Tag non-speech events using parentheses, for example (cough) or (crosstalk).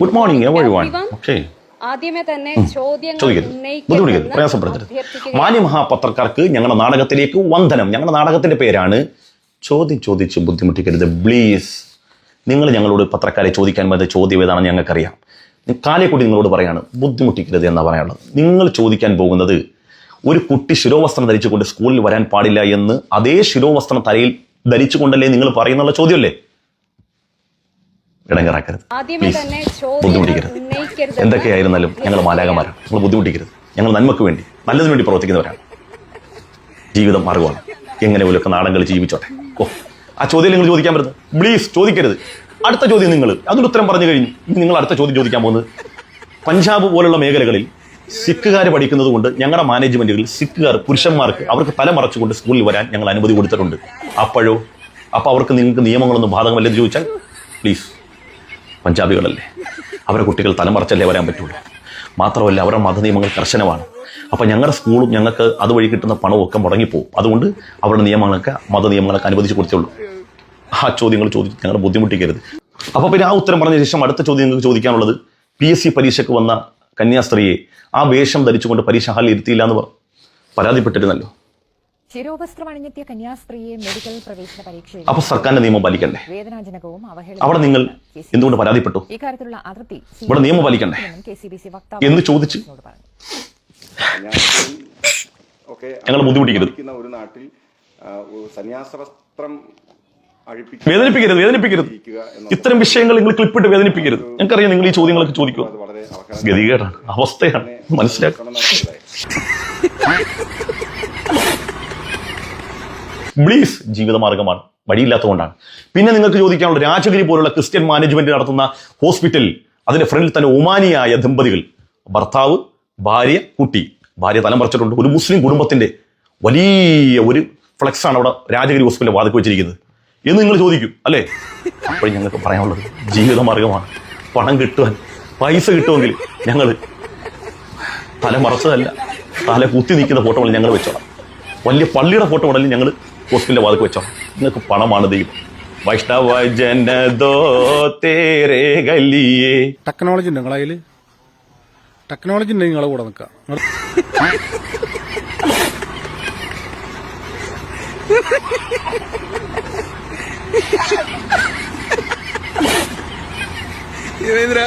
Good morning everyone everyone. Okay ആദ്യമേ തന്നെ ചോദ്യങ്ങൾ പ്രയാസപ്പെടുത്തരുത്. മാന്യമഹാപത്രക്കാർക്ക് ഞങ്ങളുടെ നാടകത്തിലേക്ക് വന്ദനം. ഞങ്ങളുടെ നാടകത്തിന്റെ പേരാണ് ചോദ്യം ചോദിച്ച് ബുദ്ധിമുട്ടിക്കരുത്. പ്ലീസ് നിങ്ങൾ ഞങ്ങളോട് പത്രക്കാരെ ചോദിക്കാൻ പറ്റുന്ന ചോദ്യം ഏതാണെന്ന് ഞങ്ങൾക്കറിയാം. കാലെ കൂടി നിങ്ങളോട് പറയാണ് ബുദ്ധിമുട്ടിക്കരുത് എന്നാ പറയാനുള്ളത്. നിങ്ങൾ ചോദിക്കാൻ പോകുന്നത് ഒരു കുട്ടി ശിരോവസ്ത്രം ധരിച്ചുകൊണ്ട് സ്കൂളിൽ വരാൻ പാടില്ല എന്ന് അതേ ശിരോവസ്ത്രം തലയിൽ ധരിച്ചുകൊണ്ടല്ലേ നിങ്ങൾ പറയുന്നുള്ള ചോദ്യമല്ലേ? ഇടങ്ങറാക്കരുത്. ബുദ്ധിമുട്ടിക്കരുത്. എന്തൊക്കെയായിരുന്നാലും ഞങ്ങൾ മാലാകമാരാണ് നമ്മൾ ബുദ്ധിമുട്ടിക്കരുത്. ഞങ്ങൾ നന്മക്ക് വേണ്ടി നല്ലതിനു വേണ്ടി പ്രവർത്തിക്കുന്നവരാണ്. ജീവിതം മാർഗമാണ് എങ്ങനെ പോലൊക്കെ നാടങ്ങൾ ജീവിച്ചോട്ടെ. ഓ ആ ചോദ്യം നിങ്ങൾ ചോദിക്കാൻ പറ്റുന്നത് പ്ലീസ് ചോദിക്കരുത്. അടുത്ത ചോദ്യം നിങ്ങൾ. അതിന്റെ ഉത്തരം പറഞ്ഞു കഴിഞ്ഞു. ഇനി നിങ്ങൾ അടുത്ത ചോദ്യം ചോദിക്കാൻ പോകുന്നത്? പഞ്ചാബ് പോലുള്ള മേഖലകളിൽ സിഖുകാർ പഠിക്കുന്നത് കൊണ്ട് ഞങ്ങളുടെ മാനേജ്മെന്റുകളിൽ സിഖുകാർ പുരുഷന്മാർക്ക് അവർക്ക് തല മറച്ചുകൊണ്ട് സ്കൂളിൽ വരാൻ ഞങ്ങൾ അനുമതി കൊടുത്തിട്ടുണ്ട്. അപ്പോഴോ? അപ്പോൾ അവർക്ക് നിങ്ങൾക്ക് നിയമങ്ങളൊന്നും ബാധകമല്ലെന്ന് ചോദിച്ചാൽ പ്ലീസ് പഞ്ചാബികളല്ലേ? അവരെ കുട്ടികൾ തലമറച്ചല്ലേ വരാൻ പറ്റുള്ളൂ. മാത്രമല്ല അവരുടെ മതനിയമങ്ങൾ കർശനമാണ്. അപ്പം ഞങ്ങളുടെ സ്കൂളും ഞങ്ങൾക്ക് അതുവഴി കിട്ടുന്ന പണവും ഒക്കെ മുടങ്ങിപ്പോവും. അതുകൊണ്ട് അവരുടെ നിയമങ്ങളൊക്കെ മതനിയമങ്ങളൊക്കെ അനുവദിച്ച് കൊടുത്തുള്ളൂ. ആ ചോദ്യങ്ങൾ ചോദിച്ച് ഞങ്ങൾ ബുദ്ധിമുട്ടിക്കരുത്. അപ്പോൾ പിന്നെ ആ ഉത്തരം പറഞ്ഞ ശേഷം അടുത്ത ചോദ്യം നിങ്ങൾക്ക് ചോദിക്കാനുള്ളത് പി എസ് സി പരീക്ഷയ്ക്ക് വന്ന കന്യാസ്ത്രീയെ ആ വേഷം ധരിച്ചുകൊണ്ട് പരീക്ഷ ഹാളിൽ ഇരുത്തിയില്ല എന്ന് പറ- പരാതിപ്പെട്ടിരുന്നല്ലോ. ശിരോവസ്ത്രം അണിഞ്ഞെത്തിയ കന്യാസ്ത്രീയെ മെഡിക്കൽ പ്രവേശന പരീക്ഷയിൽ അപ്പോൾ സർക്കാരിന്റെ നിയമം പാലിക്കണ്ടേ? വേദനാജനകവും അവിടെ നിങ്ങൾ എന്തുകൊണ്ട് പരാതിപ്പെട്ടു? ഇക്കാര്യത്തിലുള്ള അതൃപ്തി ഇവിടെ നിയമം പാലിക്കണ്ടേ? കെ സി ബി സി വക്താവ് എന്ന് ചോദിച്ചു ഞങ്ങൾ ബുദ്ധിമുട്ടിക്കരുത്. ഒരു നാട്ടിൽ സന്യാസവസ്ത്രം വേദനിപ്പിക്കരുത് വേദനിപ്പിക്കരുത്. ഇത്തരം വിഷയങ്ങൾ നിങ്ങൾ ക്ലിപ്പിട്ട് വേദനിപ്പിക്കരുത്. ഞങ്ങൾക്കറിയാം നിങ്ങൾ ഈ ചോദ്യങ്ങളൊക്കെ ചോദിക്കുക ഗതികേടാണ് അവസ്ഥയാണ് മനസ്സിലാക്കുക (laughs) പ്ലീസ് ജീവിതമാർഗമാണ് വഴിയില്ലാത്തതുകൊണ്ടാണ്. പിന്നെ നിങ്ങൾക്ക് ചോദിക്കാനുള്ള രാജഗിരി പോലുള്ള ക്രിസ്ത്യൻ മാനേജ്മെന്റ് നടത്തുന്ന ഹോസ്പിറ്റൽ അതിന്റെ ഫ്രണ്ടിൽ തന്നെ ഒമാനിയായ ദമ്പതികൾ ഭർത്താവ് ഭാര്യ കുട്ടി ഭാര്യ തലം പറിച്ചിട്ടുണ്ട്. ഒരു മുസ്ലിം കുടുംബത്തിന്റെ വലിയ ഒരു ഫ്ലെക്സ് ആണ് അവിടെ രാജഗിരി ഹോസ്പിറ്റലിൽ വാതിക്ക് വെച്ചിരിക്കുന്നത്. എന്ന് നിങ്ങൾ ചോദിക്കും അല്ലേ? അപ്പോൾ ഞങ്ങൾക്ക് പറയാനുള്ളത് ജീവിതമാർഗമാണ്. പണം കിട്ടുവാൻ പൈസ കിട്ടുമെങ്കിൽ ഞങ്ങൾ തല മറച്ചതല്ല തല കുത്തി നിൽക്കുന്ന ഫോട്ടോ ഞങ്ങൾ വെച്ചോളാം. വലിയ പള്ളിയുടെ ഫോട്ടോ ഞങ്ങൾ ഹോസ്പിറ്റലിന്റെ വാതിക്ക് വെച്ചോ. നിങ്ങൾക്ക് പണമാണ് ദൈവം. വൈഷ്ണവ ജനതോ തേരേ ഗലിയേ ടെക്നോളജി ഉണ്ട് നിങ്ങളെ ടെക്നോളജി ഉണ്ടെങ്കിൽ നിങ്ങളെ കൂടെ നിൽക്കാം ഇവ